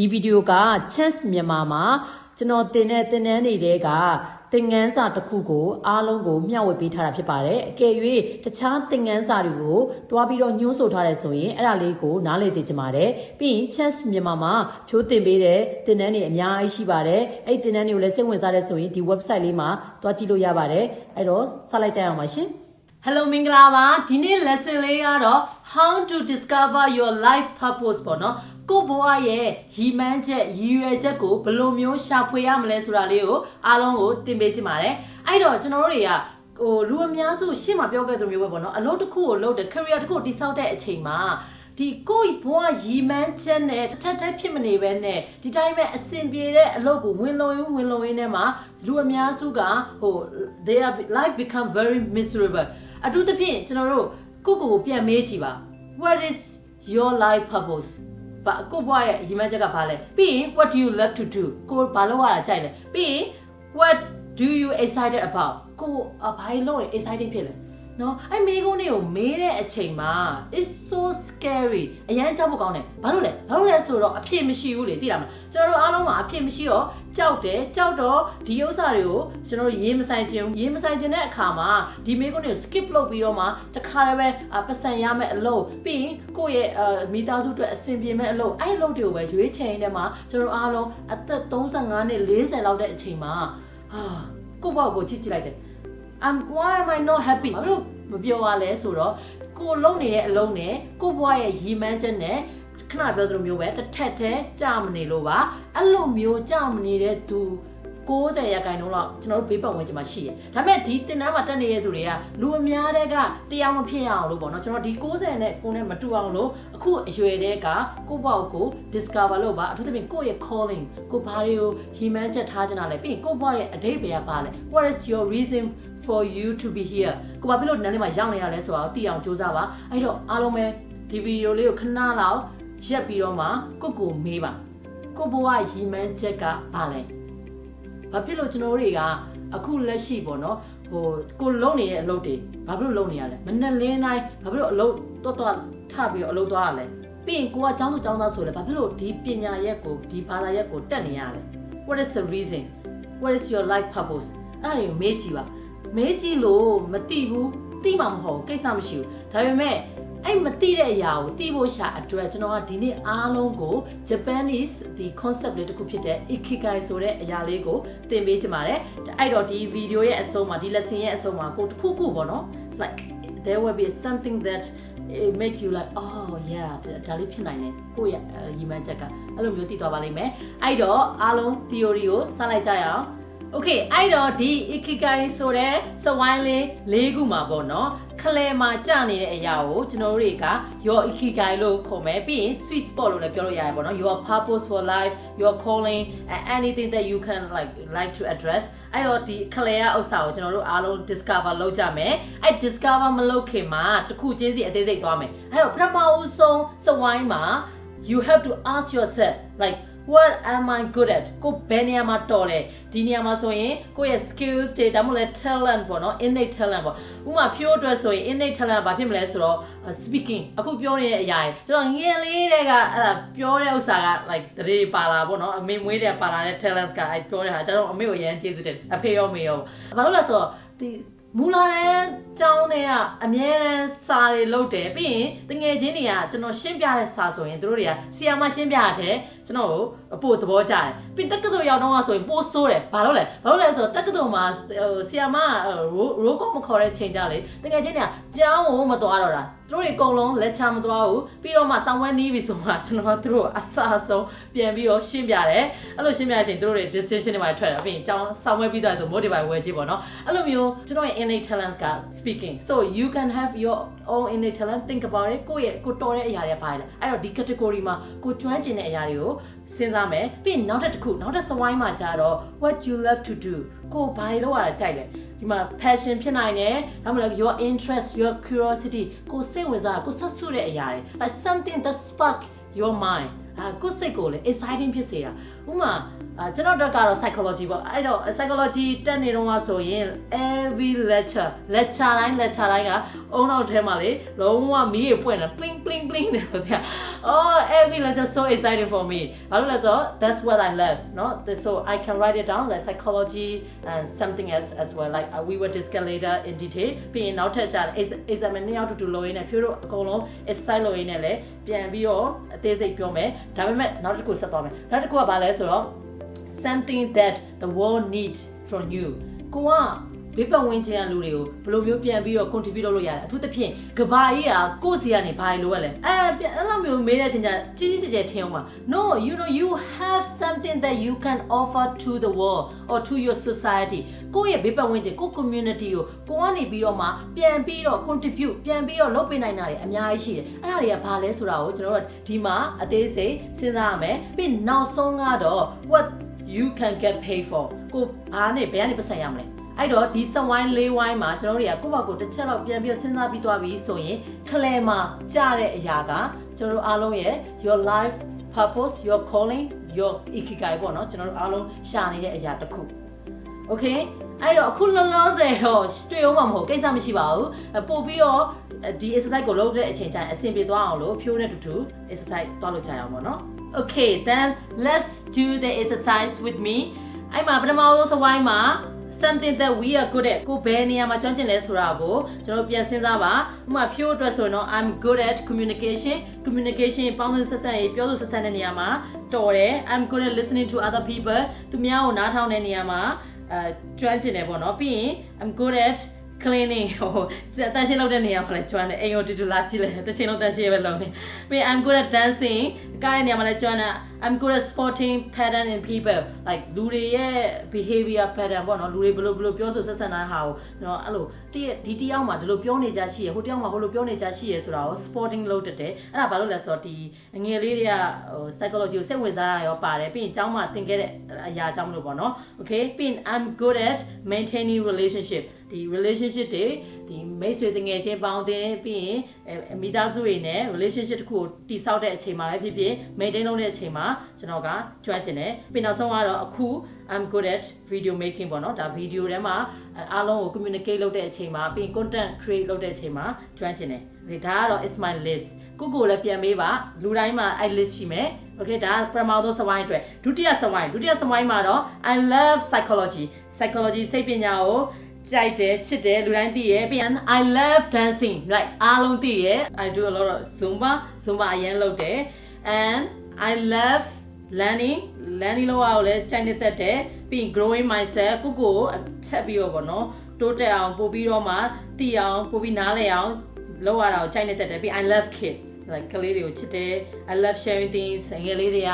ဒီဗီဒီယိုက Chance မြန်မာမှာကျွန်တော်တင်တဲ့တင်နန်းနေတဲ့ကသင်ငန်းစာတစ်ခုကိုအားလုံးကိုမျှဝေပေးထားတာဖြစ်ပါတယ်အကယ်၍တခြားသင်ငန်းစာတွေကိုတွားပြီးတော့ညှိုးဆိုထားတယ်ဆိုရင်အဲ့ဒါလေးကိုနားလည်စေချင်ပါတယ်ပြီးရင် Chance မြန်မာမှာဖြိုးတင်ပေးတဲ့သင်တန်းတွေအများကြီးရှိပါတယ်အဲ့ဒီသင်တန်းတွေကိုလည်းစိတ်ဝင်စားတဲ့ဆိုရင်ဒီ website လေးမှာတွားကြည့်လို့ရပါတယ်အဲ့တော့ဆက်လိုက်ကြရအောင်ပါရှင် Hello မင်္ဂလာပါဒီနေ့ lesson လေးကတော့ how to discover your life purpose ပေါ့နော် ကိုယ့်ဘဝရဲ့ရည်မှန်းချက်ရည်ရွယ်ချက်ကိုဘယ်လိုမျိုးရှာဖွေရမလဲဆိုတာလေးကိုအားလုံးကိုသင်ပေးကြပါမယ်အဲ့တော့ကျွန်တော်တို့တွေကဟိုလူအများစုရှေ့မှာပြောခဲ့သလိုမျိုးပဲပေါ့နော်အလုပ်တစ်ခုကိုလုပ်တယ် career တစ်ခုကိုတည်ဆောက်တဲ့အချိန်မှာဒီကိုယ့်ဘဝရည်မှန်းချက်နဲ့တစ်ထပ်တည်းဖြစ်မနေပဲနဲ့ဒီတိုင်းပဲအဆင်ပြေတဲ့အလုပ်ကိုဝင်လုံရင်းဝင်လုံရင်းနဲ့မှာလူအများစုကဟို they are life become very miserable အထူးသဖြင့်ကျွန်တော်တို့ကိုယ့်ကိုယ်ကိုပြန်မေးကြည့်ပါ what is your life purpose ဘာကိုယ့်ဘဝရဲ့ရည်မှန်းချက်ကဘာလဲပြီးရင် what do you love to do ကိုယ်ဘာလုပ်ရတာကြိုက်လဲပြီးရင် what do you excited about ကိုယ်အဘာလို့ excited ဖြစ်လဲ နော်အဲ့မေးခွန်းတွေကိုမေးတဲ့အချိန်မှာ it's so scary အရန်ကြောက်ဖို့ကောင်းတယ်ဘာလို့လဲဘာလို့လဲဆိုတော့အဖြစ်မရှိဘူးလေသိလားမလားကျွန်တော်တို့အားလုံးမှာအဖြစ်မရှိတော့ကြောက်တယ်ကြောက်တော့ဒီဥစ္စာတွေကိုကျွန်တော်တို့ရေးမဆိုင်ခြင်းရေးမဆိုင်ခြင်းတဲ့အခါမှာဒီမေးခွန်းတွေကို skip လုပ်ပြီးတော့မှတခါတည်းပဲအာပတ်စံရမယ့်အလုပ်ပြီးရင်ကိုယ့်ရဲ့အာမိသားစုအတွက်အဆင်ပြေမယ့်အလုပ်အဲ့အလုပ်တွေကိုပဲရွေးချယ်ရင်းတဲ့မှာကျွန်တော်တို့အားလုံးအသက်35နှစ်40လောက်တဲ့အချိန်မှာဟာကိုယ့်ဘောက်ကိုကြည့်ကြည့်လိုက်တယ် I'm why am I not happy ဘာလို့မပြောရလဲဆိုတော့ကိုလုံနေတဲ့အလုံးနဲ့ကိုဘွားရဲ့ရည်မှန်းချက်နဲ့ခဏပြောသလိုမျိုးပဲတစ်ထက်တည်းကြာမနေလို့ပါအဲ့လိုမျိုးကြာမနေတဲ့သူ90ရာခိုင်နှုန်းလောက်ကျွန်တော်တို့ဘေးပတ်ဝန်းကျင်မှာရှိရ။ဒါပေမဲ့ဒီတင်တန်းမှာတက်နေတဲ့သူတွေကလူအများတဲ့ကတရားမဖြစ်ရအောင်လို့ပေါ့နော်ကျွန်တော်ဒီ90နဲ့ကိုနဲ့မတူအောင်လို့အခုအရွယ်တဲ့ကကိုယ့်ဘောက်ကို discover လုပ်ပါအထူးသဖြင့်ကိုယ့်ရဲ့ calling ကိုဘာတွေကိုရည်မှန်းချက်ထားချင်တာလဲပြီးရင်ကိုယ့်ဘောက်ရဲ့အတိတ်ပဲကပါလဲ what is your reason for you to be here ကိုဘာဖြစ်လို့နန်းလေးမှာရောက်နေရလဲဆိုတာကိုသိအောင်စူးစမ်းပါအဲ့တော့အားလုံးပဲဒီဗီဒီယိုလေးကိုခဏလောက်ရက်ပြီးတော့မှကိုကိုမေးပါကိုဘဝရည်မှန်းချက်ကဘာလဲဘာဖြစ်လို့ကျွန်တော်တို့တွေကအခုလက်ရှိပေါ့နော်ဟိုကိုလုံနေတဲ့အလုပ်တွေဘာဖြစ်လို့လုံနေရလဲမနဲ့လင်းတိုင်းဘာဖြစ်လို့အလုပ်တော့တော့ထပြီးတော့အလုပ်သွားရလဲပြီးရင်ကိုကចောင်းသူចောင်းသားဆိုလဲဘာဖြစ်လို့ဒီပညာရက်ကိုဒီဘာသာရက်ကိုတက်နေရလဲ what is the reason what is your life purpose အဲ့ဒါကိုမေးကြည့်ပါ မေးကြည့်လို့မသိဘူးသိမှာမဟုတ်ဘူးကိစ္စမရှိဘူးဒါပေမဲ့အဲ့မသိတဲ့အရာကိုသိဖို့ရှာအတွက်ကျွန်တော်ကဒီနေ့အားလုံးကို Japanese ဒီ concept လေးတစ်ခုဖြစ်တဲ့ Ikigai ဆိုတဲ့အရာလေးကိုသင်ပေးချင်ပါတယ်အဲ့တော့ဒီ video ရဲ့အဆုံးမှာဒီ lesson ရဲ့အဆုံးမှာကိုတစ်ခုခုပေါ့နော် like there will be something that it make you like oh yeah ဒါလေးဖြစ်နိုင်တယ်ကိုယ့်ရဲ့ရည်မှန်းချက်ကအဲ့လိုမျိုးသိသွားပါလိမ့်မယ်အဲ့တော့အားလုံး theory ကိုစလိုက်ကြရအောင် Okay အဲ့တော့ဒီ ikigai ဆိုတဲ့စဝိုင်းလေး၄ခုမှာပေါ့နော်ခလဲမှာကြာနေတဲ့အရာကိုကျွန်တော်တို့တွေက your ikigai လို့ခေါ်မယ်ပြီးရင် sweet spot လို့လည်းပြောလို့ရတယ်ပေါ့နော် your purpose for life your calling and anything that you can like like to address အဲ့တော့ဒီခလဲရဥစ္စာကိုကျွန်တော်တို့အားလုံး discover လုပ်ကြမယ်အဲ့ discover မလုပ်ခင်မှာတစ်ခုချင်းစီအသေးစိတ်သွားမယ်အဲ့တော့ပထမဦးဆုံးစဝိုင်းမှာ you have to ask yourself like what am i good at ကိုဘယ်နေရာမှာတော်လဲဒီနေရာမှာဆိုရင်ကိုယ့်ရဲ့ skills တွေဒါမှမဟုတ်လဲ talent ပေါ့နော် innate talent ပေါ့ဥပမာဖြိုးအတွက်ဆိုရင် innate talent ဘာဖြစ်မလဲဆိုတော့ speaking အခုပြောနေတဲ့အရာတွေကျွန်တော်ငယ်လေးတဲ့ကအဲ့ဒါပြောတဲ့ဥစ္စာက like တရေပါလာပေါ့နော်အမေမွေးတဲ့ပါလာတဲ့ talents ကအဲ့ပြောတဲ့ဟာကျွန်တော်အမေကိုရမ်းကျေးဇူးတင်အဖေရောမေရောဘာလို့လဲဆိုတော့ဒီမူလာတဲ့ကျောင်းတွေကအမြဲတမ်းစာတွေလုပ်တယ်ပြီးရင်တငယ်ချင်းတွေကကျွန်တော်ရှင်းပြတဲ့စာဆိုရင်တို့တွေကဆီယာမရှင်းပြတဲ့ ကျွန်တော်ကိုအပို့သဘောကျတယ်ပြီးတက္ကသိုလ်ရောက်တော့ဆိုရင်ပိုးဆိုးတယ်ဘာလို့လဲဘာလို့လဲဆိုတော့တက္ကသိုလ်မှာဆီယာမရိုးကောမခေါ်တဲ့ချိန်ကြလေတငယ်ချင်းတွေကကျောင်းကိုမသွားတော့တာသူတို့တွေအကုန်လုံးလက်ချမသွားဘူးပြီးတော့မှဆောင်းဝဲနီးပြီဆိုမှကျွန်တော်တို့တို့အဆအဆုံးပြန်ပြီးတော့ရှင်းပြတယ်အဲ့လိုရှင်းပြတဲ့အချိန်တို့တွေ distinction တွေမှာထွက်တယ်ပြီးရင်ကျောင်းဆောင်းဝဲပြီးသွားဆို motive ဝယ်ကြည့်ပေါ့နော်အဲ့လိုမျိုးကျွန်တော်ရဲ့ innate talents က speaking so you can have your own innate talent think about it ကိုယ့်ရဲ့ကိုတော်တဲ့အရာတွေပါတယ်အဲ့တော့ဒီ category မှာကိုကျွမ်းကျင်တဲ့အရာတွေကို စဉ်းစားမယ်ပြီးရင်နောက်တစ်ခုနောက်တစ်စဝိုင်းမှာကြတော့ what you love to do ကိုဘာတွေလုပ်ရတာကြိုက်လဲဒီမှာ passion ဖြစ်နိုင်တယ်ဒါမှမဟုတ် your interest your curiosity ကိုစိတ်ဝင်စားကိုဆက်ဆုတဲ့အရာတွေ like something that spark your mind အာကိုယ်စိတ်ကိုလည်း exciting ဖြစ်စေတာ ဥပမာအာကျွန်တော်တို့ကတော့ psychology ပေါ့အဲ့တော့ psychology တက်နေတော့ဆိုရင် every lecture lecture တိုင်း lecture တိုင်းကအုံနောက်ထဲမှာလေလုံးဝမီးရပွင့်တယ် bling bling bling တယ်ဆိုတဲ့ oh every lecture so exciting for me ဘာလို့လဲဆိုတော့ that's what I love เนาะ so I can write it down like psychology and something else as well like uh, we will discuss later in detail ပြီးရင်နောက်ထပ်ကြတယ် exam နှစ်ယောက်တူတူလုပ်ရင်းနဲ့ဖြိုးတို့အကုန်လုံး exercise လုပ်ရင်းနဲ့လည်းပြန်ပြီးတော့အသေးစိတ်ပြောမယ်ဒါပေမဲ့နောက်တစ်ခုဆက်သွားမယ်နောက်တစ်ခုကဘာလဲဆို ို as something that the world needs from you. Go on, ဘေးပတ်ဝန်းကျင်ကလူတွေကိုဘယ်လိုမျိုးပြန်ပြီးတော့ contribute လုပ်လို့ရတယ်အထူးသဖြင့်ကဘာကြီးကကိုယ့်စီကနေဘာလို့ရလဲအဲပြန်အဲ့လိုမျိုးမေးတဲ့အချိန်ကျကြီးကြီးကျယ်ကျယ်ထင်အောင်ပါ no you know you have something that you can offer to the world or to your society ကိုယ့်ရဲ့ဘေးပတ်ဝန်းကျင်ကိုယ့် community ကိုကိုကနေပြီးတော့မှပြန်ပြီးတော့ contribute ပြန်ပြီးတော့လုပ်ပေးနိုင်တာတွေအများကြီးရှိတယ်အဲ့ဒါတွေကဘာလဲဆိုတာကိုကျွန်တော်တို့ဒီမှာအသေးစိတ်စဉ်းစားရမယ်ပြီးနောက်ဆုံးကတော့ what you can get paid for ကိုအားနဲ့ဘယ်ကနေပတ်စံရမလဲ အဲ့တော့ဒီစဝိုင်းလေးဝိုင်းမှာကျွန်တော်တို့တွေကကိုယ့်ဘာကိုတစ်ချက်တော့ပြန်ပြီးတော့စဉ်းစားပြီးသွားပြီဆိုရင်ခလဲမှာကြားတဲ့အရာကကျွန်တော်တို့အားလုံးရဲ့ your life purpose your calling your ikigai ပေါ့နော်ကျွန်တော်တို့အားလုံးရှာနေတဲ့အရာတစ်ခု okay အဲ့တော့အခုလောလောဆယ်တော့တွေ့အောင်မှာမဟုတ်ကိစ္စမရှိပါဘူးအဲ့ပို့ပြီးတော့ဒီ exercise ကိုလုပ်တဲ့အချိန်ကျရင်အဆင်ပြေသွားအောင်လို့ဖြိုးနဲ့တူတူ exercise သွားလို့ကြရအောင်ပေါ့နော် okay then let's do the exercise with me အဲ့မှာပထမဆုံးစဝိုင်းမှာ something that we are good at ကိုဘယ်နေရာမှာကျွမ်းကျင်လဲဆိုတာကိုကျွန်တော်ပြန်စဉ်းစားပါဥပမာဖြိုးအတွက်ဆိုရင်တော့ I'm good at communication communication ပေါင်းစပ်ဆက်ဆံရေးပြောဆိုဆက်ဆံတဲ့နေရာမှာတော်တယ် I'm good at listening to other people သူများကိုနားထောင်တဲ့နေရာမှာအဲကျွမ်းကျင်တယ်ပေါ့နော်ပြီးရင် I'm good at cleaning ဟိုတန်ရှင်းလုပ်တဲ့နေရာမှာလည်းကျွမ်းတယ်အိမ်ကိုတူတူလာကြည့်လိုက်တစ်ချိန်လုံးတန်ရှင်းပဲလုပ်နေပြီး I'm good at dancing ကိုင်းနေရာမှာလည်းကျွမ်းတာ I'm good at spotting pattern in people like လူတွေရဲ့ behavior pattern ပေါ့နော်လူတွေဘယ်လိုဘယ်လိုပြောဆိုဆက်ဆံတာဟာကိုကျွန်တော်အဲ့လိုဒီဒီတယောက်မှာဒီလိုပြောနေကြရှိရဟိုတယောက်မှာဟိုလိုပြောနေကြရှိရဆိုတာကို spotting လုပ်တတ်တယ်အဲ့ဒါဘာလို့လဲဆိုတော့ဒီငယ်လေးတွေကဟို psychology ကိုစိတ်ဝင်စားရရောပါတယ်ပြီးရင်ကျောင်းမှာသင်ခဲ့တဲ့အရာကြောင့်မလို့ပေါ့နော် okay ပြီးရင် I'm good at maintaining relationship ဒီ relationship တွေဒီမိတ်ဆွေတငယ်ချင်းပေါင်းတင်ပြီးရင်အဲမိသားစုတွေနဲ့ relationship တစ်ခုကိုတည်ဆောက်တဲ့အချိန်မှာပဲဖြစ်ဖြစ် maintain လုပ်တဲ့အချိန်မှာကျွန်တော်ကကျွမ်းကျင်တယ်ပြီးနောက်ဆုံးကတော့အခု I'm good at video making ပေါ့နော်ဒါ video ထဲမှာအားလုံးကို communicate လုပ်တဲ့အချိန်မှာပြီးရင် content create လုပ်တဲ့အချိန်မှာကျွမ်းကျင်တယ်ဒါကတော့ is my list ကိုကိုလည်းပြန်ပေးပါလူတိုင်းမှာအဲ့ list ရှိမယ် okay ဒါပထမဆုံးစဝိုင်းအတွက်ဒုတိယစဝိုင်းဒုတိယစဝိုင်းမှာတော့ I love psychology psychology စိတ်ပညာကိုကြိုက်တယ်ချစ်တယ်လူတိုင်းသိရဲ့ပြီးရင် I love dancing like အားလုံးသိရဲ့ I do a lot of zumba zumba အရင်လုပ်တယ် and I love learning learning လောက်အောင်လဲကြိုက်နေတတ်တယ်ပြီးရင် growing myself ကိုကိုချက်ပြီးတော့ဗောနော်တိုးတက်အောင်ပို့ပြီးတော့မှသိအောင်ပို့ပြီးနားလည်အောင်လောက်ရတာကိုကြိုက်နေတတ်တယ်ပြီး I love kids like ကလေးတွေကိုချစ်တယ် I love sharing things ငယ်လေးတွေက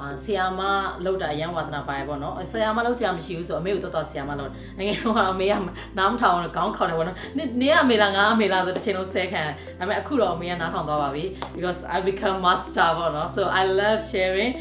အာဆီယာမလောက်တာအရန်ဝါသနာပါရပေါ့နော်ဆီယာမလောက်ဆီယာမရှိဘူးဆိုအမေကိုတော်တော်ဆီယာမလောက်ငယ်ငယ်ကအမေကနားမထောင်ခေါင်းခေါက်တယ်ပေါ့နော်နနေကအမေလားငါအမေလားဆိုတစ်ချိန်လုံးဆဲခံဒါပေမဲ့အခုတော့အမေကနားထောင်သွားပါပြီ because I become master ပေါ့နော် so I love sharing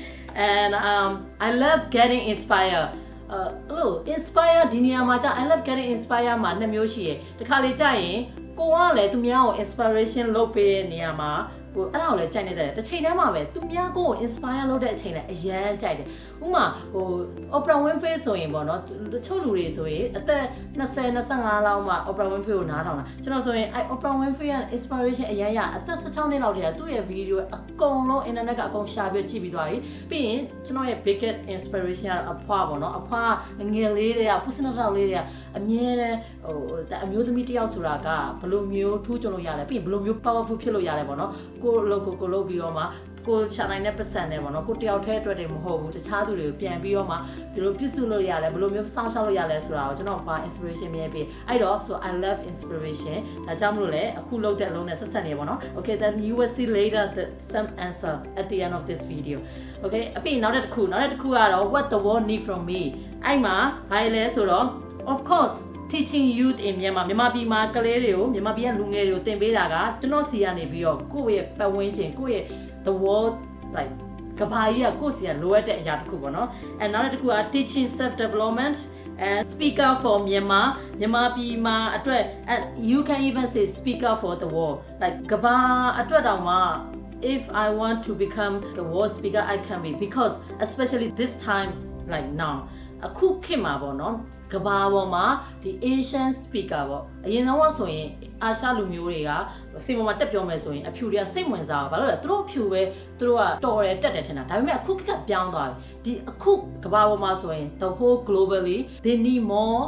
and um I love getting inspired အဲ့လို inspire ဒီနေရာမှာကြာ I love getting inspire မှာနှစ်မျိုးရှိရယ်တခါလေကြာရင်ကိုကလည်းသူများကို inspiration လုပ်ပေးတဲ့နေရာမှာ ဟိုအဲ့ဒါကိုလည်းကြိုက်နေတယ်တစ်ချိန်တည်းမှာပဲသူများကို inspire လုပ်တဲ့အချိန်လည်းအရန်ကြိုက်တယ်ဥမာဟို Oprah Winfrey ဆိုရင်ပေါ့နော်တချို့လူတွေဆိုရင်အသက်20 25လောက်မှ Oprah Winfrey ကိုနားထောင်တာကျွန်တော်ဆိုရင်အဲ Oprah Winfrey ရဲ့ inspiration အရန်ရအသက်16နှစ်လောက်တည်းကသူ့ရဲ့ video အကုန်လုံး internet ကအကုန်ရှာပြီးကြည့်ပြီးသွားပြီပြီးရင်ကျွန်တော်ရဲ့ biggest inspiration ကအဖွားပေါ့နော်အဖွားငယ်လေးတွေက personal လေးတွေကအမြဲတမ်းဟိုအမျိုးသမီးတစ်ယောက်ဆိုတာကဘယ်လိုမျိုးထူးချွန်လို့ရလဲပြီးရင်ဘယ်လိုမျိုး powerful ဖြစ်လို့ရလဲပေါ့နော်ကိုလိုကိုကိုလုပ်ပြီးတော့မှကိုရှာနိုင်တဲ့ပတ်စံနဲ့ပေါ့နော်ကိုတယောက်တည်းအတွက်တည်းမဟုတ်ဘူးတခြားသူတွေကိုပြန်ပြီးတော့မှဒီလိုပြည့်စုံလို့ရတယ်ဘယ်လိုမျိုးစောင့်ရှောက်လို့ရလဲဆိုတာကိုကျွန်တော်ဘာ inspiration မြင်ပြီးအဲ့တော့ so I love inspiration ဒါကြောင့်မလို့လေအခုလုပ်တဲ့အလုံးနဲ့ဆက်ဆက်နေပေါ့နော် okay then you will see later the some answer at the end of this video okay အပြင်နောက်တစ်ခုနောက်တစ်ခုကတော့ what the world need from me အဲ့မှာဘာလဲဆိုတော့ of course teaching youth in Myanmar မြန်မာပြည်မှာကလေးတွေကိုမြန်မာပြည်ကလူငယ်တွေကိုသင်ပေးတာကကျွန်တော်စီကနေပြီးတော့ကိုယ့်ရဲ့ပတ်ဝန်းကျင်ကိုယ့်ရဲ့ the world like ကဘာကြီးကကိုယ့်စီကလိုအပ်တဲ့အရာတစ်ခုပေါ့နော်အဲနောက်တစ်ခုက teaching self development and speaker for Myanmar မြန်မာပြည်မှာအတွက် and you can even say speaker for the world like ကဘာအတွက်တောင်မှ if I want to become a world speaker I can be because especially this time like now အခုခေတ်မှာပေါ့နော် ကဘာပေါ်မှာဒီ Asian speaker ပေါ့အရင်တော့ဆိုရင်အာရှလူမျိုးတွေကစိတ်ပေါ်မှာတက်ပြောမယ်ဆိုရင်အဖြူတွေကစိတ်ဝင်စားပါဘာလို့လဲသူတို့အဖြူပဲသူတို့ကတော်တယ်တက်တယ်ထင်တာဒါပေမဲ့အခုခေတ်ကပြောင်းသွားပြီဒီအခုကဘာပေါ်မှာဆိုရင် the whole globally they need more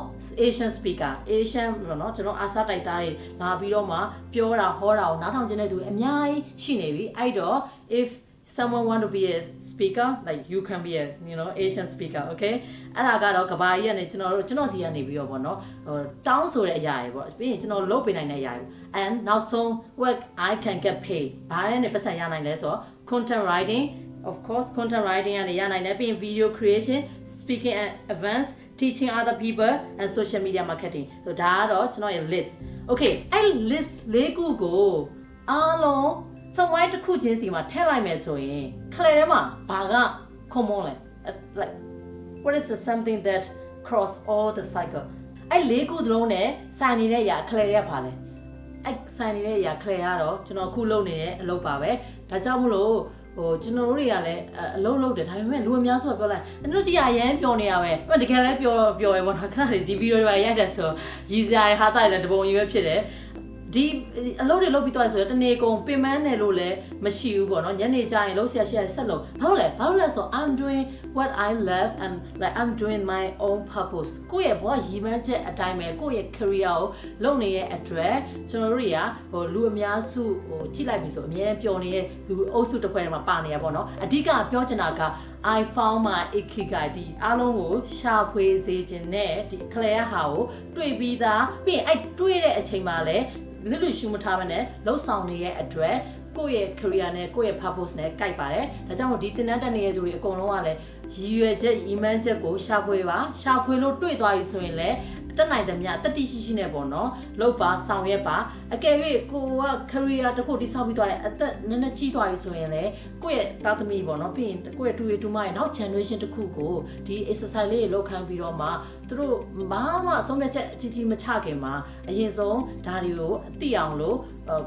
Asian speaker Asian ပေါ့နော်ကျွန်တော်အာရှတိုက်သားတွေလာပြီးတော့မှပြောတာဟောတာကိုနားထောင်ကြတဲ့သူအများကြီးရှိနေပြီအဲ့တော့ if someone want to be a speaker like you can be a you know Asian speaker okay အဲ့ဒါကတော့ကဘာကြီးကနေကျွန်တော်တို့ကျွန်တော်စီကနေပြီးတော့ဗောနော်ဟိုတောင်းဆိုတဲ့အရာတွေပေါ့ပြီးရင်ကျွန်တော်လုပ်ပေးနိုင်တဲ့အရာတွေ and နောက်ဆုံး what I can get paid ဘာလဲနဲ့ပတ်စံရနိုင်လဲဆိုတော့ content writing of course content writing ကနေရနိုင်တယ်ပြီးရင် video creation speaking at events teaching other people and social media marketing ဆိုဒါကတော့ကျွန်တော်ရဲ့ list okay အဲ့ list လေးခုကိုအားလုံး စဝိုင်းတစ်ခုချင်းစီမှာထည့်လိုက်မယ်ဆိုရင်ခလဲထဲမှာဘာက common လဲ like what is the something that cross all the cycle အဲ့လေးခုသလုံးနဲ့ဆိုင်နေတဲ့အရာခလဲရပါလဲအဲ့ဆိုင်နေတဲ့အရာခလဲရတော့ကျွန်တော်အခုလုပ်နေတဲ့အလုပ်ပါပဲဒါကြောင့်မလို့ဟိုကျွန်တော်တို့တွေကလည်းအလုပ်လုပ်တယ်ဒါပေမဲ့လူအများစုကပြောလိုက်ကျွန်တော်ကြီးအရန်ပျော်နေရပဲတကယ်လည်းပျော်ပျော်ရပေါ့နော်ခဏလေးဒီဗီဒီယိုတွေရိုက်တယ်ဆိုရည်စရာဟာတာလည်းတပုံကြီးပဲဖြစ်တယ် ဒီအလုပ်တွေလုပ်ပြီးသွားဆိုတော့တနေ့ကုန်ပင်မနဲ့လို့လည်းမရှိဘူးပေါ့နော်ညနေကျရင်လုပ်ဆရာရှိရဆက်လုပ်ဘာလို့လဲဘာလို့လဲဆို I'm doing what I love and like I'm doing my own purpose ကိုယ့်ရဲ့ဘဝရည်မှန်းချက်အတိုင်းပဲကိုယ့်ရဲ့ career ကိုလုပ်နေတဲ့အတွက်ကျွန်တော်တို့တွေကဟိုလူအများစုဟိုကြည့်လိုက်ပြီဆိုအများပျော်နေတဲ့လူအုပ်စုတစ်ဖွဲ့ထဲမှာပါနေရပေါ့နော်အဓိကပြောချင်တာက I found my ikigai ဒီအားလုံးကိုရှာဖွေစေခြင်းနဲ့ဒီ clear ဟာကိုတွေ့ပြီးသားပြီးရင်အဲ့တွေ့တဲ့အချိန်မှာလည်း လွတ်လွတ်ရှုမထားမနဲ့လှုပ်ဆောင်နေတဲ့အတွက်ကိုယ့်ရဲ့ career နဲ့ကိုယ့်ရဲ့ purpose နဲ့ကိုက်ပါတယ်။ဒါကြောင့်မို့ဒီတင်တန်းတက်နေတဲ့သူတွေအကုန်လုံးကလည်းရည်ရွယ်ချက်ရည်မှန်းချက်ကိုရှာဖွေပါရှာဖွေလို့တွေ့သွားပြီဆိုရင်လည်း တက်နိုင်တယ်မြတတိရှိရှိနဲ့ပေါ့နော်လောက်ပါဆောင်ရွက်ပါအကယ်၍ကိုက career တစ်ခုတိဆောက်ပြီးသွားရင်အသက်နည်းနည်းကြီးသွားပြီဆိုရင်လည်းကိုယ့်ရဲ့သားသမီးပေါ့နော်ပြီးရင်ကိုယ့်ရဲ့တူရီတူမရဲ့နောက် generation တစ်ခုကိုဒီ exercise လေးတွေလုပ်ခိုင်းပြီးတော့မှသူတို့ဘာမှအဆုံးဖြတ်ချက်အကြီးကြီးမချခင်မှာအရင်ဆုံးဒါတွေကိုသိအောင်လို့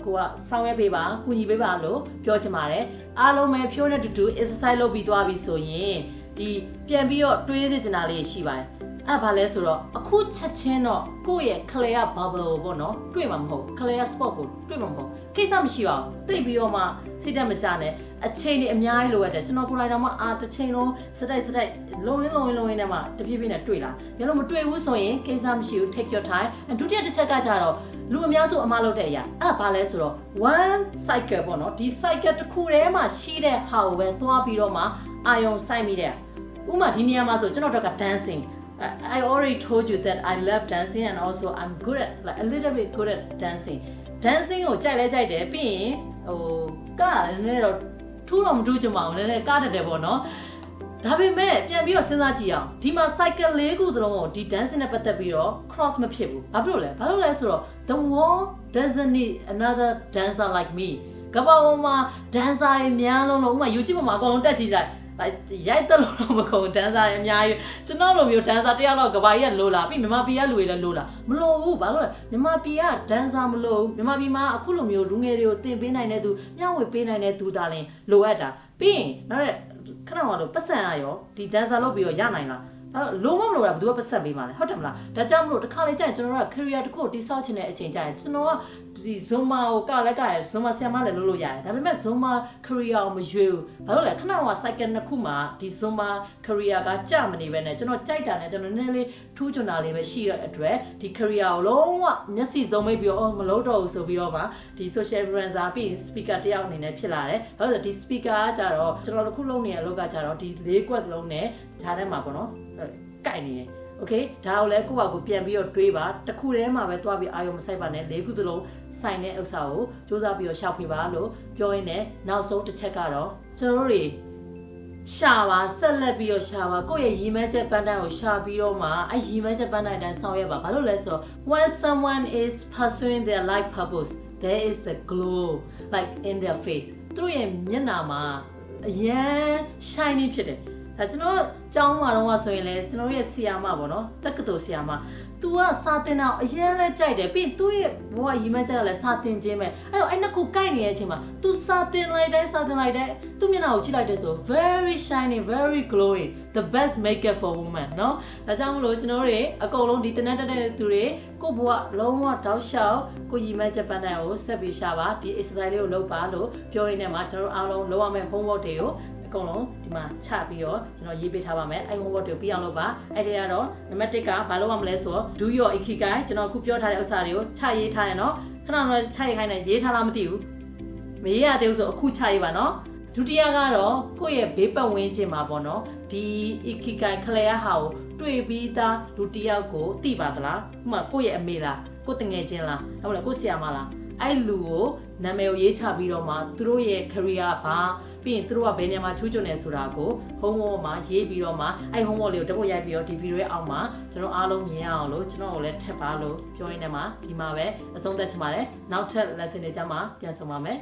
ကိုကဆောင်ရွက်ပေးပါကူညီပေးပါလို့ပြောချင်ပါတယ်အားလုံးပဲဖြိုးနဲ့တူတူ exercise လုပ်ပြီးသွားပြီဆိုရင်ဒီပြန်ပြီးတော့တွေးစေချင်တာလေးရှိပါတယ် အဲ့ဘာလဲဆိုတော့အခုချက်ချင်းတော့ကိုယ့်ရဲ့ clear bubble ကိုပေါ့နော်တွေ့မှာမဟုတ် clear spot ကိုတွေ့မှာမဟုတ်ကိစ္စမရှိပါဘူးသိပြီးတော့မှစိတ်တက်မကြနဲ့အချိန်တွေအများကြီးလိုရတယ်ကျွန်တော်ကိုယ်တိုင်တော့မှအာတစ်ချိန်လုံးစတိုက်စတိုက်လုံရင်းလုံရင်းလုံရင်းနဲ့မှတဖြည်းဖြည်းနဲ့တွေ့လာဘယ်လိုမတွေ့ဘူးဆိုရင်ကိစ္စမရှိဘူး take your time ဒုတိယတစ်ချက်ကကြတော့လူအများစုအမှားလုပ်တဲ့အရာအဲ့ဒါဘာလဲဆိုတော့ one cycle ပေါ့နော်ဒီ cycle တစ်ခုတည်းမှာရှိတဲ့ဟာကိုပဲသွားပြီးတော့မှအာယုံစိုက်မိတဲ့ဥမာဒီနေရာမှာဆိုကျွန်တော်တို့က dancing I already told you that I love dancing and also I'm good at like a little bit good at dancing dancing ကိုကြိုက်လဲကြိုက်တယ်ပြီးရင်ဟိုကလည်းနည်းတော့ထူးတော့မထူးချင်ပါဘူးနည်းနည်းကားတက်တယ်ပေါ့နော်ဒါပေမဲ့ပြန်ပြီးတော့စဉ်းစားကြည့်အောင်ဒီမှာ cycle လေးခုသလုံးကိုဒီ dancing နဲ့ပတ်သက်ပြီးတော့ cross မဖြစ်ဘူးဘာဖြစ်လို့လဲဘာလို့လဲဆိုတော့ the world doesn't need another dancer like me ကမ္ဘာပေါ်မှာ dancer တွေများလုံးလုံးဥပမာ YouTube ပေါ်မှာအကုန်လုံးတက်ကြည့်လိုက် like ရိုက်တက်လို့တော့မကုန်ဒန်ဆာတွေအများကြီးကျွန်တော်လိုမျိုးဒန်ဆာတယောက်တော့ကဘာကြီးကလိုလာပြီးမြန်မာပြည်ကလူတွေလည်းလိုလာမလိုဘူးဘာလို့လဲမြန်မာပြည်ကဒန်ဆာမလိုဘူးမြန်မာပြည်မှာအခုလိုမျိုးလူငယ်တွေကိုတင်ပေးနိုင်တဲ့သူမျှဝေပေးနိုင်တဲ့သူဒါလည်းလိုအပ်တာပြီးရင်နောက်တဲ့ခဏမှလို့ပတ်စံရရောဒီဒန်ဆာလုပ်ပြီးတော့ရနိုင်လားအဲ့လုံးဝမလို့တာဘယ်သူကပတ်ဆက်ပေးမှာလဲဟုတ်တယ်မလားဒါကြောင့်မလို့တစ်ခါလေကြာရင်ကျွန်တော်တို့က career တစ်ခုကိုတိဆောက်ချင်တဲ့အချိန်ကြာရင်ကျွန်တော်က ဒီ Zuma ကိုကလည်းကရ Zuma ဆီယမလည်းလုပ်လို့ရတယ်ဒါပေမဲ့ Zuma career ကိုမရွေးဘူးဘာလို့လဲခဏက cycle နှစ်ခုမှာဒီ Zuma career ကကြမနေပဲနဲ့ကျွန်တော်ကြိုက်တာနဲ့ကျွန်တော်နည်းနည်းလေးထူးချွန်တာလေးပဲရှိတဲ့အတွက်ဒီ career ကိုလုံးဝမျက်စိစုံမိတ်ပြီးတော့မလုပ်တော့ဘူးဆိုပြီးတော့မှဒီ social influencer ပြီး speaker တယောက်အနေနဲ့ဖြစ်လာတယ်ဘာလို့လဲဒီ speaker ကကြတော့ကျွန်တော်တို့ခုလုပ်နေတဲ့အလုပ်ကကြတော့ဒီ၄ကွက်လုံးနဲ့ဈာထဲမှာပေါ့နော်ကိုက်နေတယ်โอเคဒါကိုလည်းကိုယ့်ဘာကိုပြန်ပြီးတော့တွေးပါတစ်ခုတည်းမှာပဲတွားပြီးအာရုံမစိုက်ပါနဲ့လေးခုသလုံး ဆိုင်တဲ့ဥစ္စာကိုစူးစမ်းပြီးတော့ရှောက်ပြပါလို့ပြောရင်းနဲ့နောက်ဆုံးတစ်ချက်ကတော့ကျွန်တော်တို့တွေရှာပါဆက်လက်ပြီးတော့ရှာပါကိုယ့်ရဲ့ရည်မှန်းချက်ပန်းတန်းကိုရှာပြီးတော့မှအဲရည်မှန်းချက်ပန်းတန်းအတိုင်းဆောင်ရွက်ပါဘာလို့လဲဆိုတော့ when someone is pursuing their life purpose there is a glow like in their face သူတို့ရဲ့မျက်နှာမှာအရန် shiny ဖြစ်တယ် ဒါကျွန်တော်ကျောင်းမှာတော့ဆိုရင်လည်းကျွန်တော်ရဲ့ဆီယာမပေါ့နော်တက္ကသိုလ်ဆီယာမ तू ကစာတင်တာအရင်လဲကြိုက်တယ်ပြီးရင် तू ရဲ့ဘဝရီမှန်းချက်ကလည်းစာတင်ခြင်းပဲအဲ့တော့အဲ့နှစ်ခုကိုက်နေတဲ့အချိန်မှာ तू စာတင်လိုက်တိုင်းစာတင်လိုက်တိုင်းသူ့မျက်နှာကိုကြည့်လိုက်တဲ့ဆို very shiny very glowing the best makeup for woman เนาะဒါကြောင့်မလို့ကျွန်တော်တို့တွေအကုန်လုံးဒီတနက်တက်တဲ့သူတွေကိုယ့်ဘဝလုံးဝတောက်လျှောက်ကိုရီမှန်းချက်ပန်းတိုင်ကိုဆက်ပြီးရှာပါဒီ exercise လေးကိုလုပ်ပါလို့ပြောရင်းနဲ့မှာကျွန်တော်တို့အားလုံးလုပ်ရမယ့် homework တွေကို အကုန်လုံးဒီမှာချပြီးတော့ကျွန်တော်ရေးပေးထားပါမယ်အဲ homework တွေကိုပြီးအောင်လုပ်ပါအဲ့ဒီကတော့နံပါတ်1ကဘာလုပ်ရမလဲဆိုတော့ do your ikigai ကျွန်တော်အခုပြောထားတဲ့ဥစ္စာတွေကိုချရေးထားရနော်ခဏတော့ချရေးခိုင်းတယ်ရေးထားလားမသိဘူးမရေးရသေးဘူးဆိုအခုချရေးပါနော်ဒုတိယကတော့ကိုယ့်ရဲ့ဘေးပတ်ဝန်းကျင်မှာပေါ့နော်ဒီ ikigai ခလဲရဟာကိုတွေ့ပြီးသားလူတစ်ယောက်ကိုသိပါသလားဥပမာကိုယ့်ရဲ့အမေလားကိုယ့်တငယ်ချင်းလားဟုတ်လားကိုယ့်ဆရာမလားအဲ့လူကိုနာမည်ကိုရေးချပြီးတော့မှသူတို့ရဲ့ career ဘာ ပြီးရင်သူတို့ကဘယ်နေရာမှာထူးချွန်နေဆိုတာကို homework မှာရေးပြီးတော့မှအဲ့ homework လေးကိုတက်ဖို့ရိုက်ပြီးတော့ဒီ video ရဲ့အောက်မှာကျွန်တော်အားလုံးမြင်ရအောင်လို့ကျွန်တော်ကိုလည်းထပ်ပါလို့ပြောရင်းနဲ့မှာဒီမှာပဲအဆုံးသတ်ချင်ပါတယ်နောက်ထပ် lesson တွေကြမှာပြန်ဆောင်ပါမယ်